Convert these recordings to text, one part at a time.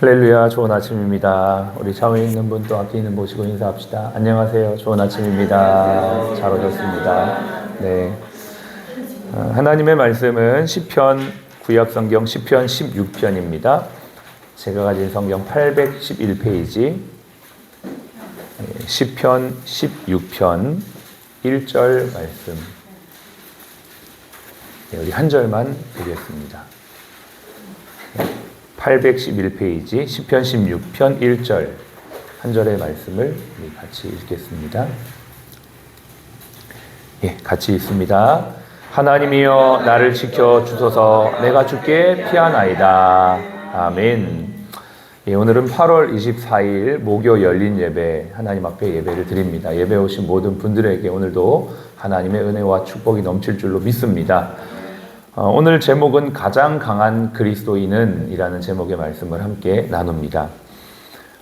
할렐루야, 좋은 아침입니다. 우리 좌우에 있는 분 또 앞에 있는 모시고 인사합시다. 안녕하세요, 좋은 아침입니다. 잘 오셨습니다. 네. 어, 하나님의 말씀은 시편 구약 성경 시편 16편입니다. 제가 가진 성경 811페이지 시편 16편 1절 말씀. 네, 우리 한 절만 보겠습니다. 811페이지 시편 16편 1절 한 절의 말씀을 같이 읽겠습니다. 예, 같이 읽습니다. 하나님이여 나를 지켜 주소서 내가 주께 피하나이다. 아멘. 예, 오늘은 8월 24일 목요 열린 예배 하나님 앞에 예배를 드립니다. 예배 오신 모든 분들에게 오늘도 하나님의 은혜와 축복이 넘칠 줄로 믿습니다. 어, 오늘 제목은 가장 강한 그리스도인은 이라는 제목의 말씀을 함께 나눕니다.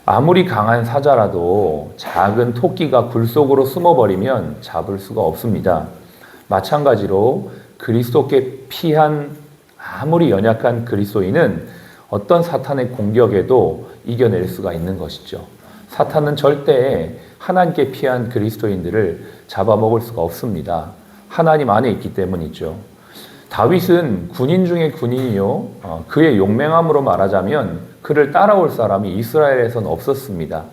아무리 강한 사자라도 작은 토끼가 굴 속으로 숨어버리면 잡을 수가 없습니다. 마찬가지로 그리스도께 피한 아무리 연약한 그리스도인은 어떤 사탄의 공격에도 이겨낼 수가 있는 것이죠. 사탄은 절대 하나님께 피한 그리스도인들을 잡아먹을 수가 없습니다. 하나님 안에 있기 때문이죠. 다윗은 군인 중에 군인이요. 어, 그의 용맹함으로 말하자면 그를 따라올 사람이 이스라엘에선 없었습니다.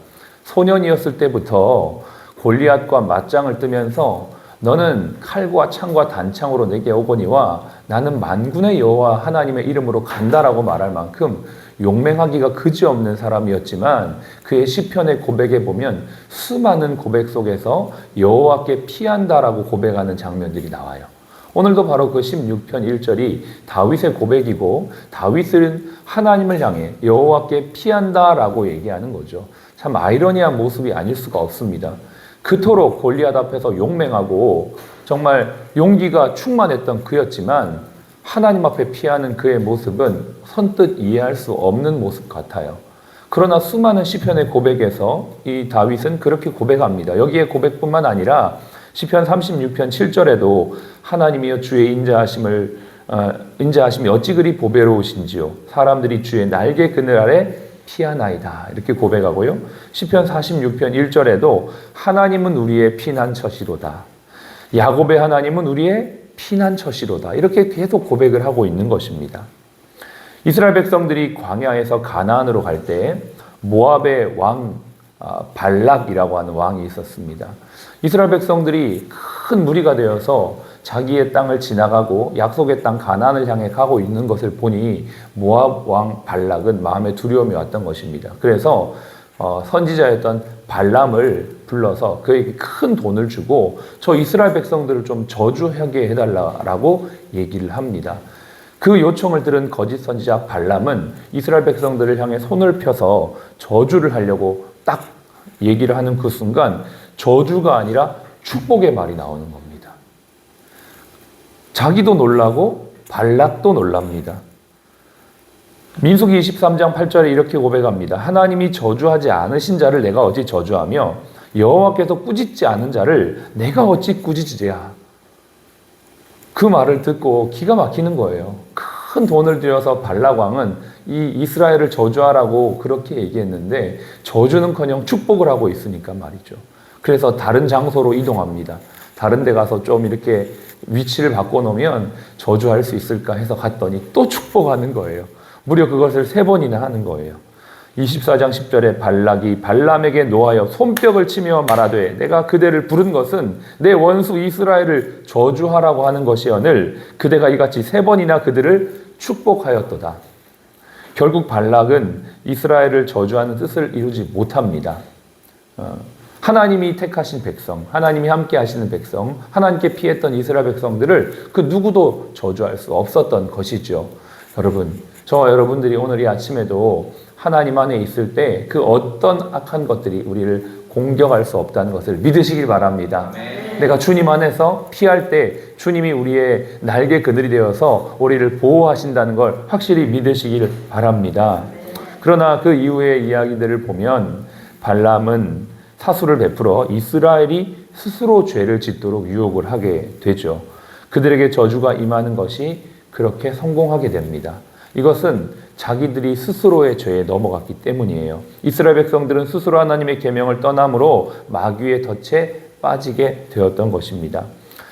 소년이었을 때부터 골리앗과 맞짱을 뜨면서 너는 칼과 창과 단창으로 내게 오거니와 나는 만군의 여호와 하나님의 이름으로 간다라고 말할 만큼 용맹하기가 그지없는 사람이었지만 그의 시편의 고백에 보면 수많은 고백 속에서 여호와께 피한다라고 고백하는 장면들이 나와요. 오늘도 바로 그 16편 1절이 다윗의 고백이고 다윗은 하나님을 향해 여호와께 피한다라고 얘기하는 거죠. 참 아이러니한 모습이 아닐 수가 없습니다. 그토록 골리앗 앞에서 용맹하고 정말 용기가 충만했던 그였지만 하나님 앞에 피하는 그의 모습은 선뜻 이해할 수 없는 모습 같아요. 그러나 수많은 시편의 고백에서 이 다윗은 그렇게 고백합니다. 여기에 고백뿐만 아니라 시편 36편 7절에도 하나님이여 주의 인자하심을 어, 인자하심이 어찌 그리 보배로우신지요 사람들이 주의 날개 그늘 아래 피하나이다 이렇게 고백하고요. 시편 46편 1절에도 하나님은 우리의 피난처시로다. 야곱의 하나님은 우리의 피난처시로다. 이렇게 계속 고백을 하고 있는 것입니다. 이스라엘 백성들이 광야에서 가나안으로 갈 때 모압의 왕 아, 발락이라고 하는 왕이 있었습니다. 이스라엘 백성들이 큰 무리가 되어서 자기의 땅을 지나가고 약속의 땅 가나안을 향해 가고 있는 것을 보니 모압 왕 발락은 마음에 두려움이 왔던 것입니다. 그래서 어, 선지자였던 발람을 불러서 그에게 큰 돈을 주고 저 이스라엘 백성들을 좀 저주하게 해달라라고 얘기를 합니다. 그 요청을 들은 거짓 선지자 발람은 이스라엘 백성들을 향해 손을 펴서 저주를 하려고 딱 얘기를 하는 그 순간 저주가 아니라 축복의 말이 나오는 겁니다. 자기도 놀라고 발락도 놀랍니다. 민수기 23장 8절에 이렇게 고백합니다. 하나님이 저주하지 않으신 자를 내가 어찌 저주하며 여호와께서 꾸짖지 않은 자를 내가 어찌 꾸짖으랴. 그 말을 듣고 기가 막히는 거예요. 큰 돈을 들여서 발락 왕은 이 이스라엘을 저주하라고 그렇게 얘기했는데 저주는커녕 축복을 하고 있으니까 말이죠. 그래서 다른 장소로 이동합니다. 다른 데 가서 좀 이렇게 위치를 바꿔놓으면 저주할 수 있을까 해서 갔더니 또 축복하는 거예요. 무려 그것을 세 번이나 하는 거예요. 24장 10절에 발락이 발람에게 노하여 손뼉을 치며 말하되 내가 그대를 부른 것은 내 원수 이스라엘을 저주하라고 하는 것이언을 그대가 이같이 세 번이나 그들을 축복하였도다. 결국 발락은 이스라엘을 저주하는 뜻을 이루지 못합니다. 어, 하나님이 택하신 백성, 하나님이 함께 하시는 백성, 하나님께 피했던 이스라엘 백성들을 그 누구도 저주할 수 없었던 것이죠. 여러분, 저와 여러분들이 오늘 이 아침에도 하나님 안에 있을 때 그 어떤 악한 것들이 우리를 공격할 수 없다는 것을 믿으시길 바랍니다. 네. 내가 주님 안에서 피할 때 주님이 우리의 날개 그늘이 되어서 우리를 보호하신다는 걸 확실히 믿으시길 바랍니다. 그러나 그 이후의 이야기들을 보면 발람은 사수를 베풀어 이스라엘이 스스로 죄를 짓도록 유혹을 하게 되죠. 그들에게 저주가 임하는 것이 그렇게 성공하게 됩니다. 이것은 자기들이 스스로의 죄에 넘어갔기 때문이에요. 이스라엘 백성들은 스스로 하나님의 계명을 떠남으로 마귀의 덫에 빠지게 되었던 것입니다.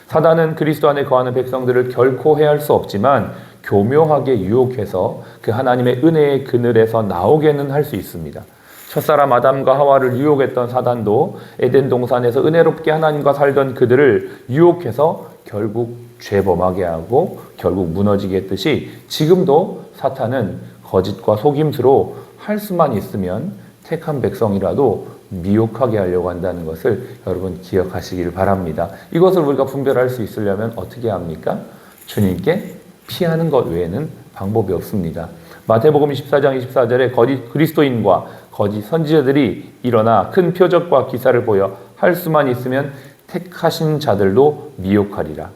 사단은 그리스도 안에 거하는 백성들을 결코 해할 수 없지만 교묘하게 유혹해서 그 하나님의 은혜의 그늘에서 나오게는 할 수 있습니다. 첫사람 아담과 하와를 유혹했던 사단도 에덴 동산에서 은혜롭게 하나님과 살던 그들을 유혹해서 결국 죄범하게 하고 결국 무너지게 했듯이 지금도 사탄은 거짓과 속임수로 할 수만 있으면 택한 백성이라도 미혹하게 하려고 한다는 것을 여러분 기억하시기를 바랍니다. 이것을 우리가 분별할 수 있으려면 어떻게 합니까? 주님께 피하는 것 외에는 방법이 없습니다. 마태복음 24장 24절에 거짓 그리스도인과 거짓 선지자들이 일어나 큰 표적과 기사를 보여 할 수만 있으면 택하신 자들도 미혹하리라.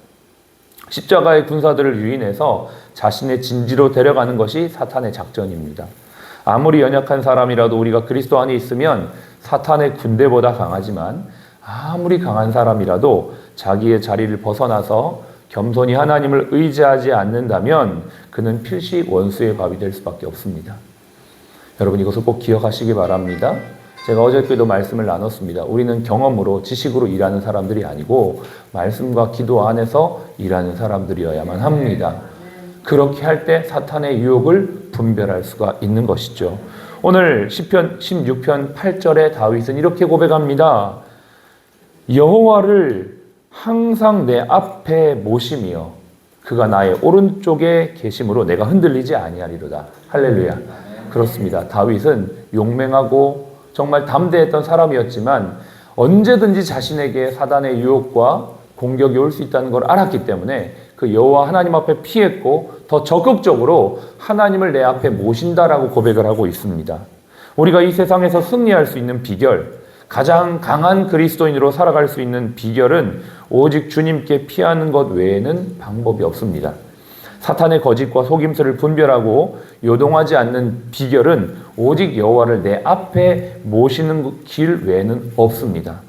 십자가의 군사들을 유인해서 자신의 진지로 데려가는 것이 사탄의 작전입니다. 아무리 연약한 사람이라도 우리가 그리스도 안에 있으면 사탄의 군대보다 강하지만 아무리 강한 사람이라도 자기의 자리를 벗어나서 겸손히 하나님을 의지하지 않는다면 그는 필시 원수의 밥이 될 수밖에 없습니다. 여러분 이것을 꼭 기억하시기 바랍니다. 제가 어저께도 말씀을 나눴습니다. 우리는 경험으로 지식으로 일하는 사람들이 아니고 말씀과 기도 안에서 일하는 사람들이어야만 합니다. 그렇게 할 때 사탄의 유혹을 분별할 수가 있는 것이죠. 오늘 시편 16편 8절에 다윗은 이렇게 고백합니다. 여호와를 항상 내 앞에 모심이여 그가 나의 오른쪽에 계심으로 내가 흔들리지 아니하리로다. 할렐루야. 그렇습니다. 다윗은 용맹하고 정말 담대했던 사람이었지만 언제든지 자신에게 사단의 유혹과 공격이 올 수 있다는 걸 알았기 때문에 그 여호와 하나님 앞에 피했고 더 적극적으로 하나님을 내 앞에 모신다라고 고백을 하고 있습니다. 우리가 이 세상에서 승리할 수 있는 비결, 가장 강한 그리스도인으로 살아갈 수 있는 비결은 오직 주님께 피하는 것 외에는 방법이 없습니다. 사탄의 거짓과 속임수를 분별하고 요동하지 않는 비결은 오직 여호와를 내 앞에 모시는 길 외에는 없습니다.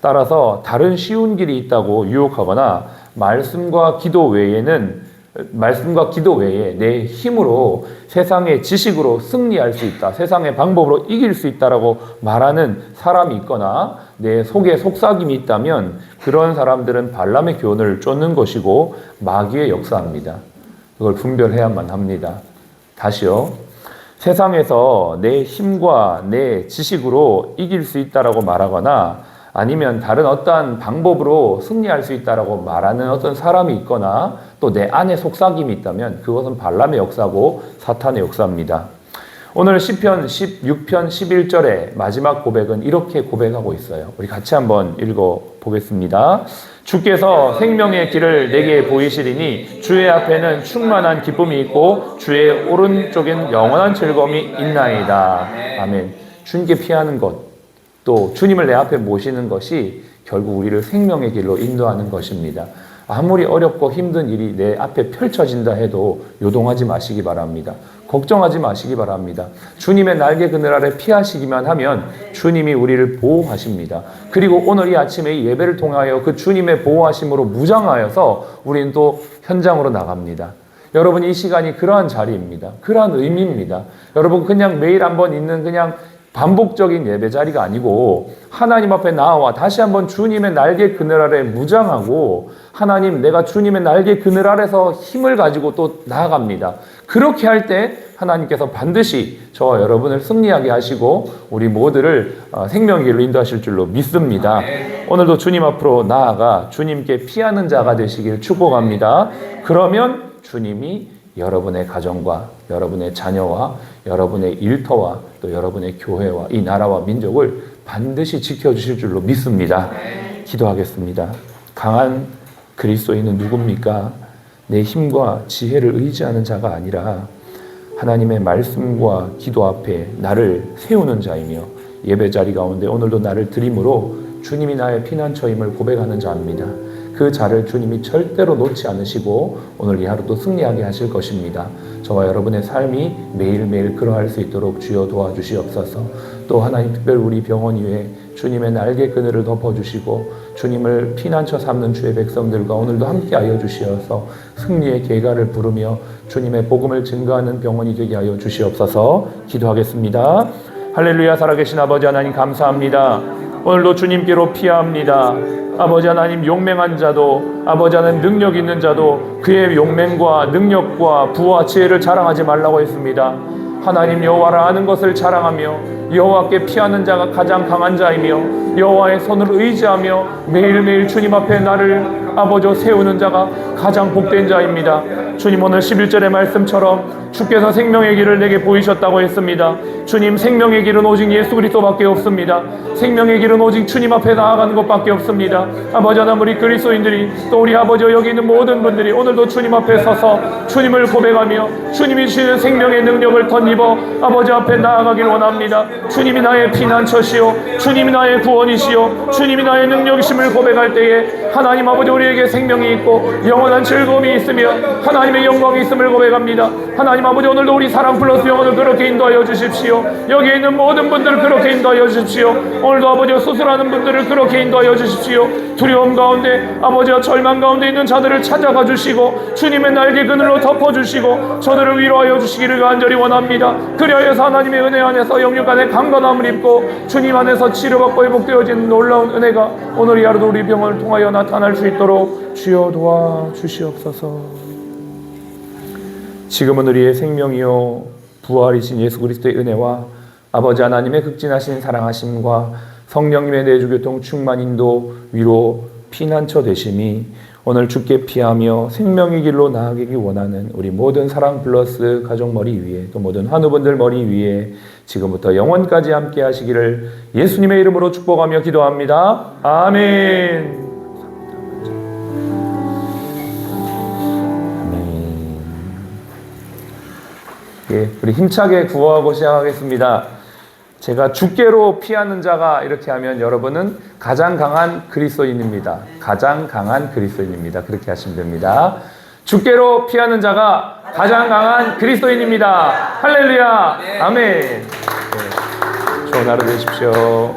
따라서 다른 쉬운 길이 있다고 유혹하거나 말씀과 기도 외에는 말씀과 기도 외에 내 힘으로 세상의 지식으로 승리할 수 있다. 세상의 방법으로 이길 수 있다라고 말하는 사람이 있거나 내 속에 속삭임이 있다면 그런 사람들은 발람의 교훈을 쫓는 것이고 마귀의 역사입니다. 그걸 분별해야만 합니다. 다시요. 세상에서 내 힘과 내 지식으로 이길 수 있다라고 말하거나 아니면 다른 어떠한 방법으로 승리할 수 있다라고 말하는 어떤 사람이 있거나 또 내 안에 속삭임이 있다면 그것은 발람의 역사고 사탄의 역사입니다. 오늘 시편 16편 11절의 마지막 고백은 이렇게 고백하고 있어요. 우리 같이 한번 읽어 보겠습니다. 주께서 생명의 길을 내게 보이시리니 주의 앞에는 충만한 기쁨이 있고 주의 오른쪽엔 영원한 즐거움이 있나이다. 아멘. 주님께 피하는 것, 또 주님을 내 앞에 모시는 것이 결국 우리를 생명의 길로 인도하는 것입니다. 아무리 어렵고 힘든 일이 내 앞에 펼쳐진다 해도 요동하지 마시기 바랍니다. 걱정하지 마시기 바랍니다. 주님의 날개 그늘 아래 피하시기만 하면 주님이 우리를 보호하십니다. 그리고 오늘 이 아침에 이 예배를 통하여 그 주님의 보호하심으로 무장하여서 우리는 또 현장으로 나갑니다. 여러분 이 시간이 그러한 자리입니다. 그러한 의미입니다. 여러분 그냥 매일 한번 있는 그냥 반복적인 예배 자리가 아니고 하나님 앞에 나와 다시 한번 주님의 날개 그늘 아래 무장하고 하나님 내가 주님의 날개 그늘 아래서 힘을 가지고 또 나아갑니다. 그렇게 할 때 하나님께서 반드시 저와 여러분을 승리하게 하시고 우리 모두를 어, 생명의 길로 인도하실 줄로 믿습니다. 오늘도 주님 앞으로 나아가 주님께 피하는 자가 되시길 축복합니다. 그러면 주님이 여러분의 가정과 여러분의 자녀와 여러분의 일터와 또 여러분의 교회와 이 나라와 민족을 반드시 지켜주실 줄로 믿습니다. 기도하겠습니다. 강한 그리스도인은 누굽니까? 내 힘과 지혜를 의지하는 자가 아니라 하나님의 말씀과 기도 앞에 나를 세우는 자이며 예배 자리 가운데 오늘도 나를 드림으로 주님이 나의 피난처임을 고백하는 자입니다. 그 자를 주님이 절대로 놓지 않으시고 오늘 이 하루도 승리하게 하실 것입니다. 저와 여러분의 삶이 매일매일 그러할 수 있도록 주여 도와주시옵소서. 또 하나님 특별 우리 병원 위에 주님의 날개 그늘을 덮어주시고 주님을 피난처 삼는 주의 백성들과 오늘도 함께하여 주시어서 승리의 계가를 부르며 주님의 복음을 증거하는 병원이 되게 하여 주시옵소서 기도하겠습니다. 할렐루야 살아계신 아버지 하나님 감사합니다. 오늘도 주님께로 피합니다. 아버지 하나님 용맹한 자도 아버지 하나님 능력 있는 자도 그의 용맹과 능력과 부와 지혜를 자랑하지 말라고 했습니다. 하나님 여호와를 아는 것을 자랑하며 여호와께 피하는 자가 가장 강한 자이며 여호와의 손을 의지하며 매일매일 주님 앞에 나를 아버지 세우는 자가 가장 복된 자입니다. 주님 오늘 11절의 말씀처럼 주께서 생명의 길을 내게 보이셨다고 했습니다. 주님 생명의 길은 오직 예수 그리스도밖에 없습니다. 생명의 길은 오직 주님 앞에 나아가는 것밖에 없습니다. 아버지 하나님 우리 그리스도인들이 또 우리 아버지 여기 있는 모든 분들이 오늘도 주님 앞에 서서 주님을 고백하며 주님이 주시는 생명의 능력을 덧입어 아버지 앞에 나아가길 원합니다. 주님이 나의 피난처시오 주님이 나의 구원이시오 주님이 나의 능력이심을 고백할 때에 하나님 아버지 우리에게 생명이 있고 영원한 즐거움이 있으며 하나님의 영광이 있음을 고백합니다. 하나님 아버지 오늘도 우리 사랑 플러스 영혼을 그렇게 인도하여 주십시오. 여기 있는 모든 분들을 그렇게 인도하여 주십시오. 오늘도 아버지가 수술하는 분들을 그렇게 인도하여 주십시오. 두려움 가운데 아버지와 절망 가운데 있는 자들을 찾아가 주시고 주님의 날개 그늘로 덮어 주시고 저들을 위로하여 주시기를 간절히 원합니다. 그리하여서 하나님의 은혜 안에서 영육간의 강건함을 입고 주님 안에서 치료받고 회복되어진 놀라운 은혜가 오늘 이 하루도 우리 병원을 통하여 나타 날 수 있도록 주여 도와 주시옵소서. 지금은 우리의 생명이요 부활이신 예수 그리스도의 은혜와 아버지 하나님의 극진하신 사랑하심과 성령님의 내주 교통 충만 인도 위로 피난처 되심이 오늘 주께 피하며 생명의 길로 나아가기 원하는 우리 모든 사랑 플러스 가족 머리 위에 또 모든 환우분들 머리 위에 지금부터 영원까지 함께 하시기를 예수님의 이름으로 축복하며 기도합니다. 아멘. 예, 우리 힘차게 구호하고 시작하겠습니다. 제가 주께로 피하는 자가 이렇게 하면 여러분은 가장 강한 그리스도인입니다. 가장 강한 그리스도인입니다. 그렇게 하시면 됩니다. 주께로 피하는 자가 가장 강한 그리스도인입니다. 할렐루야. 아멘. 네, 좋은 하루 되십시오.